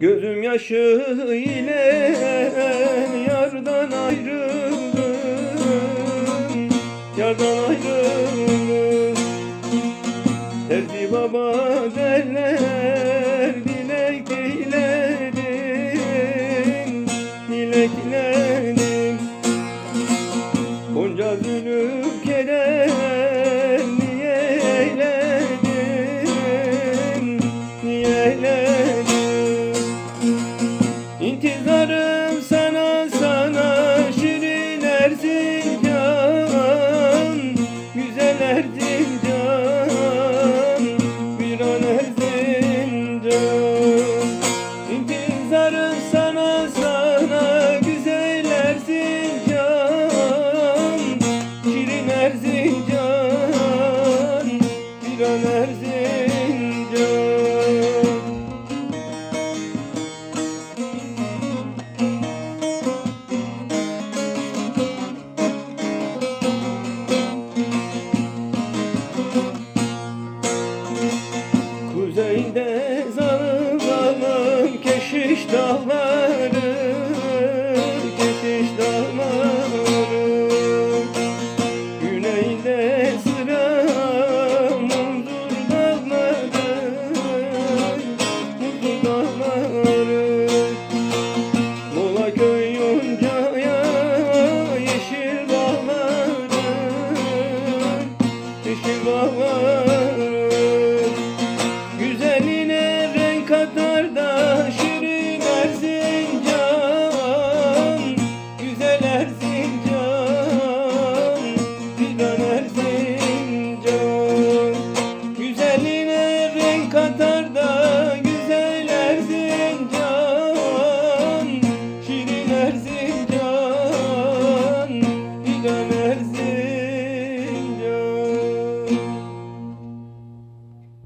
Gözüm yaşı ile yardan ayrıldım. Yardan ayrıldım. Terdi baba derler. Kesiş dağları Kesiş dağları. Güneyde sıra Muzur dağları Muzur dağları. Mola köy yoncaya Yeşil dağları Yeşil dağları